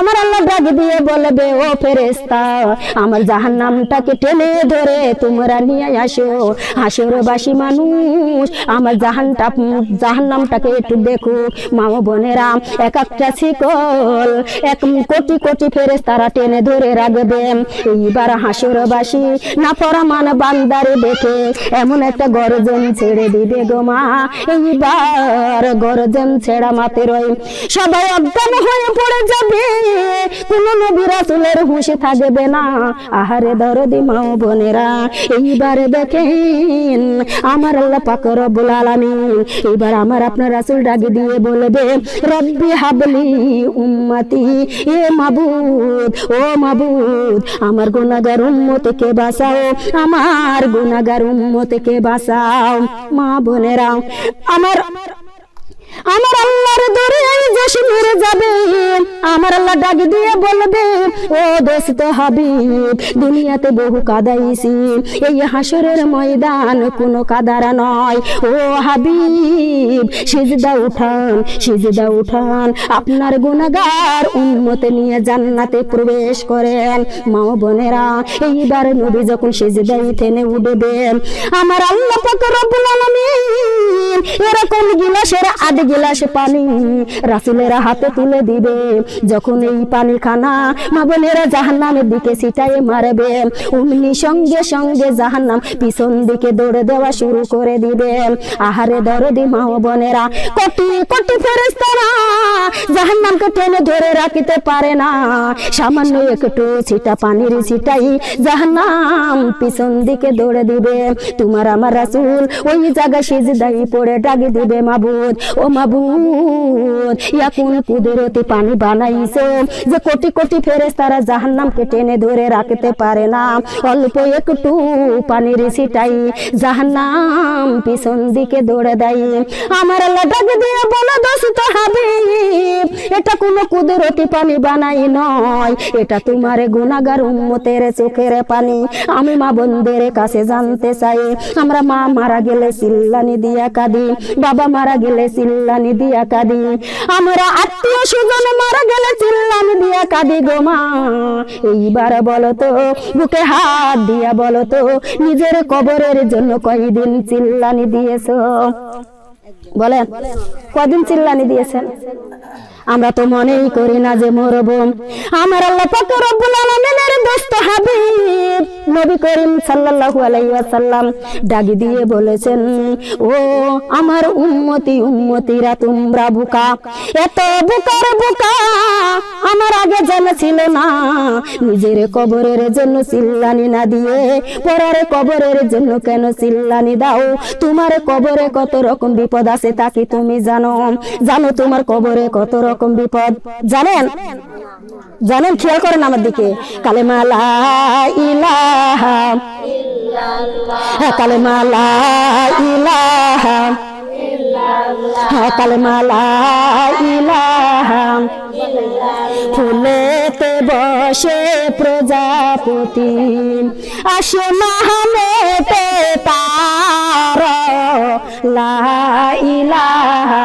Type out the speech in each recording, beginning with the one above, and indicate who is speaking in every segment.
Speaker 1: আমার আল্লাহ ডাক দিয়ে বলবে, ও ফেরেস্তা আমার জাহান নামটাকে টেনে ধরে তোমরা নিয়ে আসো। হাসরবাসী মানুষ, আমার জাহানটা জাহান নামটাকে একটু দেখো। মা বোনেরা এক একটা শিকল, এক কোটি কোটি ফেরেস্তারা টেনে ধরে রাখবে। এইবার হাসরবাসী না পরামান বান্দারে দেখে, এমন একটা গরজন ছেড়ে দিবে গো মা। এইবার গরজন ছেড়া মাতে রই সবাই অজ্ঞান হয়ে পড়ে যাবে। কোন নবী থাকবে না। আহারে দরদি বোনেরা দেখেন আমার আল্লাহ পাক রব্বুল আলামিন এবার আমার আপনার রাসূল ডাক দিয়ে বলবে, রব্বি হাবলি এ মাবুদ, ও মাবুদ, আমার উম্মতকে বাঁচাও, আমার উম্মতকে বাঁচাও। মা বোনেরা, আমার আমার আল্লাহর মেরে যাবে আমার আল্লাহ ডাক দিয়ে বলবে, ও দোস্ত হাবিব, দুনিয়াতে বহু কাদাইছি এই হাসরের ময়দান কোনো কাদারা নয়। ও হাবিব, সিজদা উঠান সিজদা উঠান। আপনার গুনাহগার উম্মতে নিয়ে জান্নাতে প্রবেশ করেন। মা বোনেরা, এইবার নবী যখন সিজদাই থেনে উঠবেন, আমার আল্লাহ পাক রব্বুল আলামিন এরকম গিলাসের আধ গিলাস পানি? রাসুলেরা হাতে তুলে দিবে। যখন এই পানি খানা মা বোনেরা জাহান্নামের দিকে ছিটাই মারবে অমনি সঙ্গে সঙ্গে জাহান্নাম পিছন দিকে দৌড়ে দেওয়া শুরু করে দিবে। আহারে দরদি মা বোনেরা, কোটি কোটি ফেরেস্তারা জাহান্নামকে টেনে ধরে রাখতে পারে না। সামান্য একটু ছিটা পানির ছিটাই জাহান্নাম পিছন দিকে দৌড়ে দিবে। তোমার আমার রাসুল ওই জায়গা সিজদাই পড়ে ডাক দিবে মাবুদ। ও মাবুদ ইয়া কোন কুদরতি পানি বানাইছো। যে কোটি কোটি ফেরেশতারা জাহান্নামকে টেনে ধরে রাখতে পারে না। অল্প একটু পানির ছিটাই জাহান্নাম পিছন দিকে দৌড়ে দেয়। আমার আল্লাহ ডাক দিয়ে বলো, দোস্ত হাবিব, এটা কোনো কুদরতি পানি বানাই নয়। এটা তোমার গুনাগার উম্মতের চোখের পানি। আমি মা বোনদের কাছে জানতে চাই। আমরা মা মারা গেলে চিল্লানি দিয়া কাঁদি। বাবা মারা গেলে চিল্লানি দিয়া কাঁদি। আমরা আত্মীয় সুজন মারা গেলে চিল্লানি দিয়া কাঁদি গো মা। এইবার বলতো বুকে হাত দিয়া বলতো নিজের কবরের জন্য কয়দিন চিল্লানি দিয়েছ? বলেন কদিন চিল্লানি দিয়েছেন? আমরা তো মনেই করি না যে মরব। আমার আল্লাহ পাক রব্বুল আলামিনের দোস্ত হাবিব নবী করিম সাল্লাল্লাহু আলাইহি ওয়াসাল্লাম ডাকি দিয়ে বলেছেন, ও আমার উম্মতি, উম্মতিরা তোমরা বুকা। এত বুকার বুকা আমার আগে জানা ছিল না। নিজের কবরের জন্য চিল্লানি না দিয়ে, পরের কবরের জন্য কেন চিল্লানি দাও? তোমার কবরে কত রকম বিপদ আছে তা কি তুমি জানো? জানো তোমার কবরে কত রকম বিপদ। জানেন? জানেন খেয়াল করেন আমার দিকে। কালেমালা ইলাহা কালেমালা ইলাহা হ্যাঁ ইলাহা ফুলেতে বসে প্রজাপতি। আসে মাহমেতে তার লা ইলাহা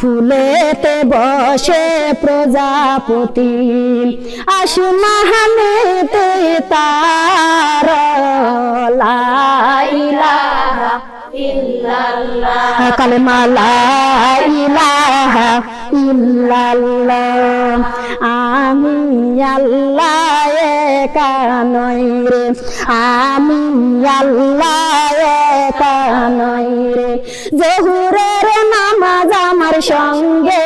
Speaker 1: ফুলেতে বসে প্রজাপতি। আসু মাহানেতে তার লাইলাহা কালেমা লাইলাহা ইল্লাল্লাহ। আমি আল্লাহ কানই রে। আমি আল্লাহ কানই রে। জহুরের নামাজ আমার সঙ্গে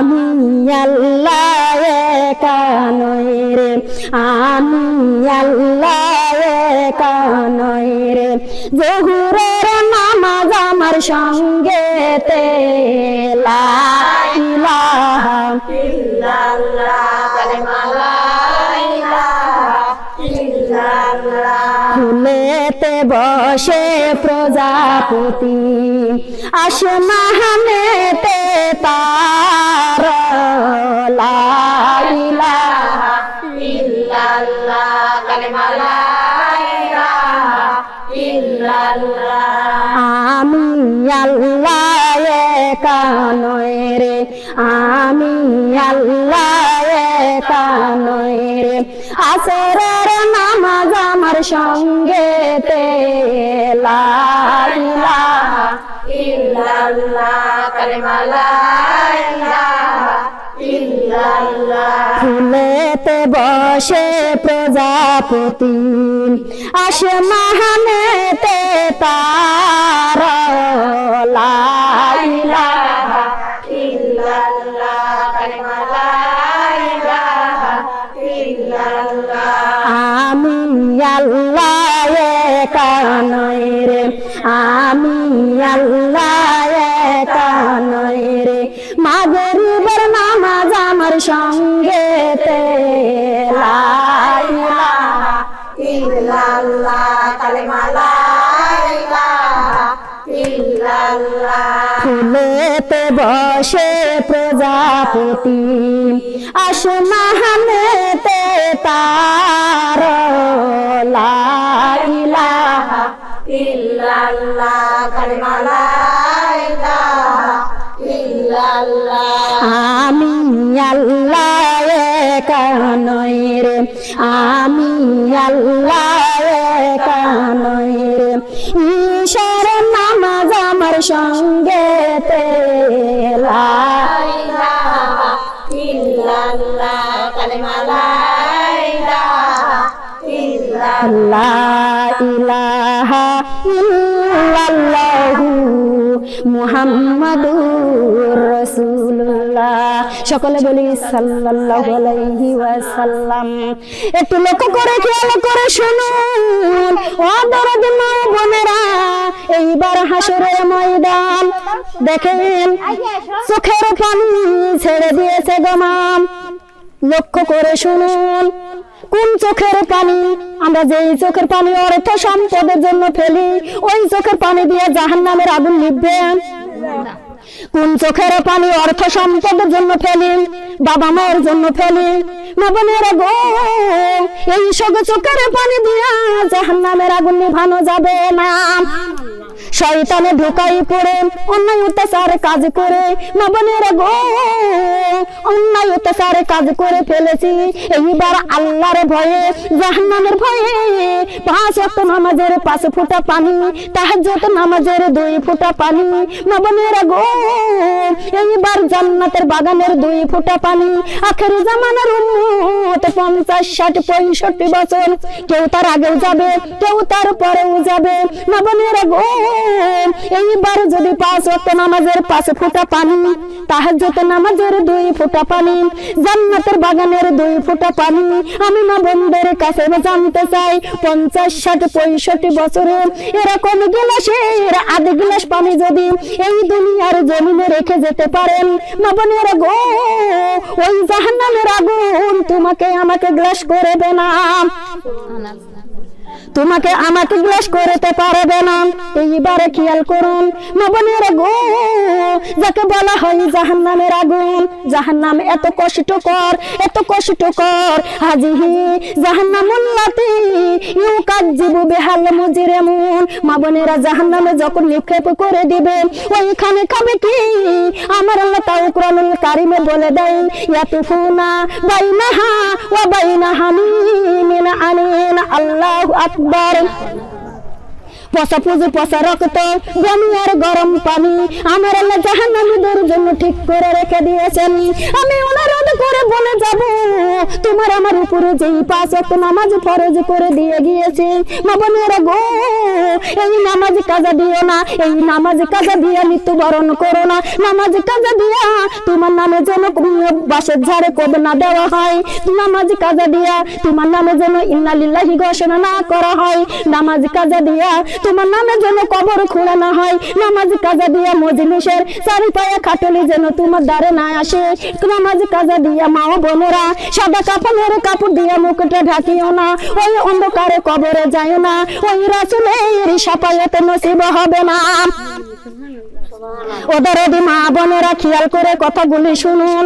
Speaker 1: আমি আল্লাহ কানই রে আমি আল্লাহ কানই রে। জহুরের নামাজ আমার সঙ্গে তে ফুলেতে বসে প্রজাপতি। আসে মাহানেতে তার লাইলা আমি আল্লাহ কানয় রে। আমি আল্লাহ কানয় রে। আসরের নামাজ আমার সঙ্গে তে লাইলা ফুলেতে বসে প্রজাপতি আসে মাহানেতে তার আমি আল্লাহ রে আমি আল্লাহ সঙ্গে ফুলেতে বসে প্রজাপতি আসে মাহানেতে তার লাইলা। আমি আল্লাহ কানয় আমি আল্লাহ কানয় রে। ঈশ্বর নামাজ আমার সঙ্গে ইলাহা ইল্লাল্লাহু। মুহাম্মাদুর রাসূলুল্লাহ। সকলে বলি সাল্লাল্লাহু আলাইহি ওয়াসাল্লাম। একটু লক্ষ্য করে খেয়াল করে শুনুন। ও দরদ মা বোনেরা, এইবার হাসরের ময়দান। দেখেন, চোখের পানি ছেড়ে দিয়েছে গমাম লক্ষ্য করে শুনুন। কোন চোখের পানি? আমরা যেই চোখের পানি অর্থ সম্পদের জন্য ফেলি, ওই চোখের পানি দিয়ে জাহান নামের আগুন নিভবে। কোন চোখের পানি অর্থ সম্পদের জন্য ফেলি, বাবা মায়ের জন্য ফেলি, মা গো, এই সব চোখের পানি দিয়া জাহান নামের আগুন নিভানো যাবে না। শয়তানে ঢুকাই পড়ে, অন্যায় অত্যাচার কাজ করে, মা বোনের গো অন্যায় অত্যাচার কাজ করে ফেলেছি। এইবার আল্লাহর ভয়ে, জাহান্নামের ভয়ে পাঁচ অক্ট নামাজের পাঁচ ফুটা পানি তাহাজ্জত নামাজের দুই ফুটা পানি মা বোনের গো এইবার জান্নাতের বাগানের দুই ফুটা পানি, আখের জামানার উম্মত পঞ্চাশ, ষাট, পঁয়ষট্টি বছর। কেউ তার আগেও যাবে, কেউ তার পরেও যাবে। মা বোনের গো এইবার যদি পাঁচ ওয়াক্ত নামাজের পাঁচ ফোঁটা পানি তাহাজ্জত নামাজের দুই ফোঁটা পানি, জান্নাতের বাগানের দুই ফোঁটা পানি। আমি মা বোনদের কাছে জানতে চাই, পঞ্চাশ, ষাট, পঁয়ষট্টি বছরে এরকম গিলাসের আধ গিলাস পানি যদি এই দুনিয়ার জমিনে রেখে যেতে পারেন, মা বোনের গো, ওই জাহান্নামের আগুন তোমাকে আমাকে গ্লাস করে দে না। তোমাকে আমাকে গ্লাস করতে পারবে না। এইবারে খেয়াল করুন মবনের গো যাকে বলা হয় জাহান্নামের আগুন। জাহান্নাম এত কষ্টকর এত কষ্টকর। হাজিহি জাহান্নামুল্লাতি ইউ কাজিবু বেহাল মুজিরে মুন মাবনেরা জাহান্নামে যখন নিক্ষেপ করে দিবে, ওইখানে খাবে কি? আমার আল্লাহ তাও কোরআনুল কারিমে বলে দেন, ইয়াতুফুনা বাইনাহা ওয়া حميم علينا الله أكبر. পচা পুজো পচা রক্ত গমি আর গরম পানি, আমার আল্লাহ জাহান্নামীদের জন্য ঠিক করে রেখে দিয়েছেন। আমি অনুরোধ করে বলে যাব। তোমার আমার উপরে যেই পাঁচ একটা নামাজ ফরজ করে দিয়ে গিয়েছে। মা বোনেরা গো, এই নামাজ কাজা দিও না, এই নামাজ কাজা দিয়া মৃত্যুবরণ করো না। নামাজ কাজা দিয়া তোমার নামে যেন বাসের ঝাড়ে কবে না দেওয়া হয়। নামাজ কাজা দিয়া তোমার নামে যেন ইন্নালিল্লাহি ঘোষণা না করা হয়। নামাজ কাজা দিয়া তোমার নামে যেন কবর খোলা না হয়। নামাজ কাজা দিয়া মজলিসের চারি পায়ে খাটলি যেন তোমার দ্বারে না আসে। নামাজ কাজা দিয়া মা ও বোনেরা সাদা কাপড়ের কাপড় দিয়া মুখটা ঢাকিও না, ওই অন্ধকারে কবরে যায় না, ওই রাসুলের সাপায়াতে নসিব হবে না। ওদের মা বোনেরা, খেয়াল করে কথাগুলি শুনুন।